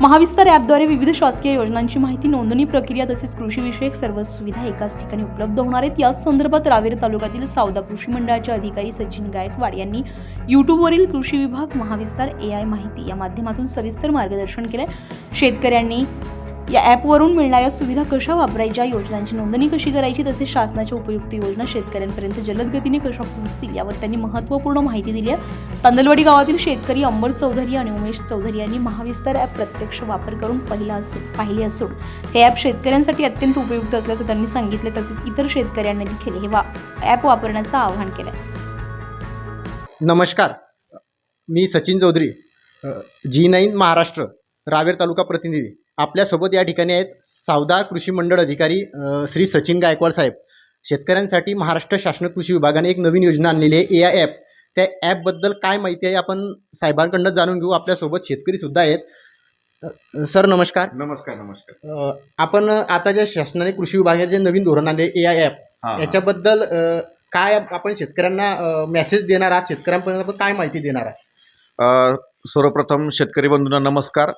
महाविस्तार ॲपद्वारे विविध शासकीय योजनांची माहिती नोंदणी प्रक्रिया तसेच कृषीविषयक सर्व सुविधा एकाच ठिकाणी उपलब्ध होणार आहेत. याच संदर्भात रावेर तालुक्यातील सावदा कृषी मंडळाचे अधिकारी सचिन गायकवाड यांनी युट्यूबवरील कृषी विभाग महाविस्तार ए आय माहिती या माध्यमातून सविस्तर मार्गदर्शन केले शेतकऱ्यांनी या ॲपवरून मिळणाऱ्या सुविधा कशा वापरायच्या योजनांची नोंदणी कशी करायची तसेच शासनाच्या उपयुक्त योजना शेतकऱ्यांपर्यंत जलद गतीने कशा पोहोचतील यावर त्यांनी महत्त्वपूर्ण माहिती दिली आहे. तांदलवाडी गावातील शेतकरी अंबर चौधरी आणि उमेश चौधरी यांनी महाविस्तार ॲप प्रत्यक्ष वापर करून पहिला असून पाहिले असून हे ॲप शेतकऱ्यांसाठी अत्यंत उपयुक्त असल्याचं त्यांनी सांगितले तसेच इतर शेतकऱ्यांनी देखील हे वा ॲप वापरण्याचं आवाहन केलं नमस्कार. मी सचिन चौधरी जी नाईन महाराष्ट्र रावेर तालुका प्रतिनिधी. आपल्यासोबत या ठिकाणी आहेत सावदा कृषी मंडळ अधिकारी श्री सचिन गायकवाड साहेब. शेतकऱ्यांसाठी महाराष्ट्र शासन कृषी विभागाने एक नवीन योजना आणलेली आहे ए आय ॲप त्या ॲपबद्दल काय माहिती आहे आपण साहेबांकडनं जाणून घेऊ. आपल्यासोबत शेतकरीसुद्धा आहेत. अ, सर नमस्कार. नमस्कार नमस्कार. आपण आता ज्या शासनाने कृषी विभागाचे जे नवीन धोरण आणले ए आय ॲप. याच्याबद्दल काय आपण शेतकऱ्यांना मेसेज देणार आहात? शेतकऱ्यांपर्यंत काय माहिती देणार आहात? सर्वप्रथम शेतकरी बंधूंना नमस्कार.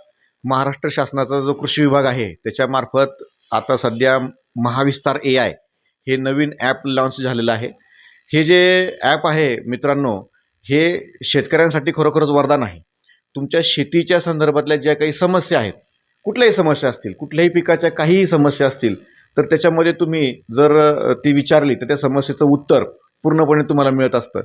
महाराष्ट्र शासनाचा जो कृषी विभाग आहे त्याच्यामार्फत आता सध्या महाविस्तार ए आय हे नवीन ॲप लॉन्च झालेलं आहे. हे जे ॲप आहे मित्रांनो हे शेतकऱ्यांसाठी खरोखरच वरदान आहे. तुमच्या शेतीच्या संदर्भातल्या ज्या काही समस्या आहेत कुठल्याही समस्या असतील कुठल्याही पिकाच्या काहीही समस्या असतील तर त्याच्यामध्ये तुम्ही जर ती विचारली तर त्या समस्येचं उत्तर पूर्णपणे तुम्हाला मिळत असतं.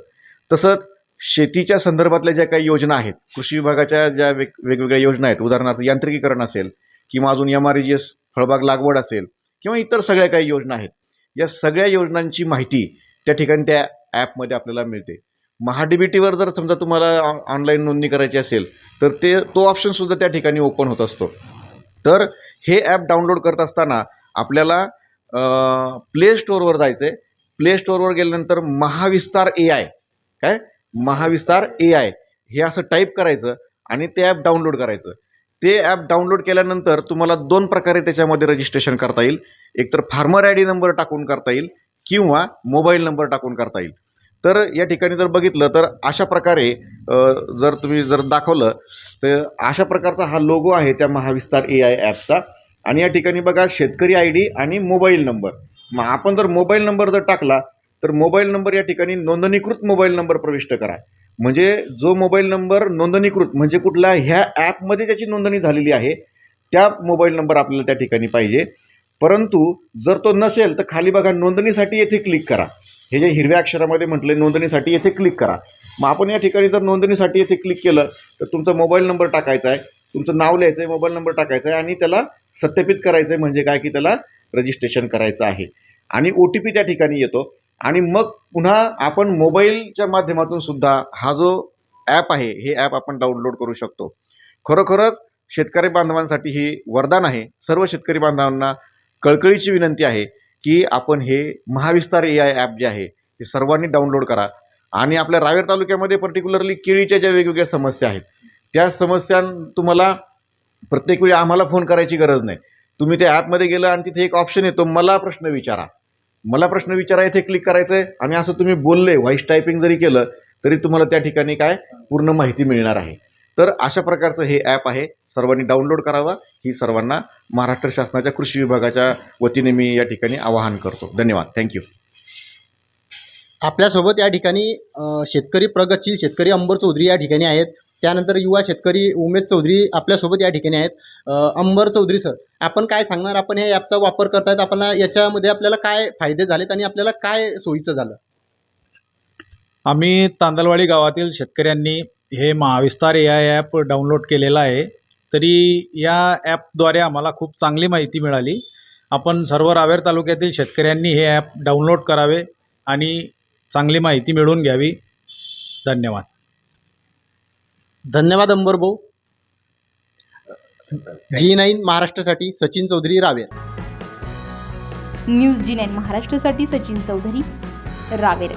तसंच शेतीच्या संदर्भातल्या ज्या काही योजना आहेत कृषी विभागाच्या ज्या वेग वेगवेगळ्या योजना आहेत उदाहरणार्थ यांत्रिकीकरण असेल किंवा अजून एम आर जी एस फळबाग लागवड असेल किंवा इतर सगळ्या काही योजना आहेत या सगळ्या योजनांची माहिती त्या ठिकाणी त्या ॲपमध्ये आपल्याला मिळते. महाडीबीटीवर जर समजा तुम्हाला ऑनलाईन नोंदणी करायची असेल तर ते तो ऑप्शनसुद्धा त्या ठिकाणी ओपन होत असतो. तर हे ॲप डाउनलोड करत असताना आपल्याला प्ले स्टोअरवर जायचं आहे प्ले स्टोअरवर गेल्यानंतर महाविस्तार ए आय काय? महाविस्तार ए आय हे असं टाईप करायचं आणि ते ॲप डाउनलोड करायचं. ते ॲप डाउनलोड केल्यानंतर तुम्हाला दोन प्रकारे त्याच्यामध्ये रजिस्ट्रेशन करता येईल. एकतर फार्मर आय डी नंबर टाकून करता येईल किंवा मोबाईल नंबर टाकून करता येईल. तर या ठिकाणी जर बघितलं तर अशा प्रकारे जर तुम्ही जर दाखवलं तर अशा प्रकारचा हा लोगो आहे त्या महाविस्तार ए आय ॲपचा आणि या ठिकाणी बघा शेतकरी आय डी आणि मोबाईल नंबर मग आपण जर मोबाईल नंबर जर टाकला तर मोबाईल नंबर या ठिकाणी नोंदणीकृत मोबाईल नंबर प्रविष्ट करा. म्हणजे जो मोबाईल नंबर नोंदणीकृत म्हणजे कुठला ह्या ॲपमध्ये त्याची नोंदणी झालेली आहे त्या मोबाईल नंबर आपल्याला त्या ठिकाणी पाहिजे. परंतु जर तो नसेल तर खाली बघा नोंदणीसाठी येथे क्लिक करा. हे जे हिरव्या अक्षरामध्ये म्हटले नोंदणीसाठी येथे क्लिक करा. मग आपण या ठिकाणी जर नोंदणीसाठी येथे क्लिक केलं तर तुमचा मोबाईल नंबर टाकायचा आहे तुमचं नाव लिहायचं आहे मोबाईल नंबर टाकायचा आहे आणि त्याला सत्यापित करायचं आहे म्हणजे काय? की त्याला रजिस्ट्रेशन करायचं आहे. आणि ओ टी पी त्या ठिकाणी येतो. आणि मग पुन्हा आपण मोबाईलच्या माध्यमातून सुद्धा हा जो ॲप आहे हे ॲप आपण डाउनलोड करू शकतो. खरोखरच शेतकरी बांधवांसाठी ही वरदान आहे. सर्व शेतकरी बांधवांना कळकळीची विनंती आहे की आपण हे महाविस्तार ए आय ॲप जे आहे हे सर्वांनी डाउनलोड करा. आणि आपल्या रावेर तालुक्यामध्ये पर्टिक्युलरली केळीच्या ज्या वेगवेगळ्या समस्या आहेत त्या समस्या तुम्हाला प्रत्येक वेळी आम्हाला फोन करायची गरज नाही. तुम्ही त्या ॲपमध्ये गेलं आणि तिथे एक ऑप्शन येतो मला प्रश्न विचारा. मला प्रश्न विचारा इथे क्लिक करायचं. आहे आणि असं तुम्ही बोलले व्हॉइस टायपिंग जरी केलं तरी तुम्हाला त्या ठिकाणी काय पूर्ण माहिती मिळणार आहे. तर अशा प्रकारचं हे ॲप आहे. सर्वांनी डाउनलोड करावं. ही सर्वांना महाराष्ट्र शासनाच्या कृषी विभागाच्या वतीने मी या ठिकाणी आवाहन करतो. धन्यवाद. थँक्यू आपल्यासोबत या ठिकाणी शेतकरी प्रगतशील शेतकरी अंबर चौधरी या ठिकाणी आहेत. त्यानंतर युवा शेतकरी उमेश चौधरी आपल्यासोबत या ठिकाणी आहेत. अंबर चौधरी सर आपण काय सांगणार? आपण हे ॲपचा वापर करतायत आपल्याला याच्यामध्ये आपल्याला काय फायदे झालेत आणि आपल्याला काय सोयीचं झालं? आम्ही तांदलवाडी गावातील शेतकऱ्यांनी हे महाविस्तार या ॲप डाउनलोड केलेलं आहे. तरी या ॲपद्वारे आम्हाला खूप चांगली माहिती मिळाली. आपण सर्व रावेर तालुक्यातील शेतकऱ्यांनी हे ॲप डाउनलोड करावे आणि चांगली माहिती मिळवून घ्यावी. धन्यवाद. धन्यवाद अंबर भाऊ. जी नाईन महाराष्ट्रासाठी Sachin Chaudhari Raver. News G nine महाराष्ट्रासाठी सचिन चौधरी रावेर.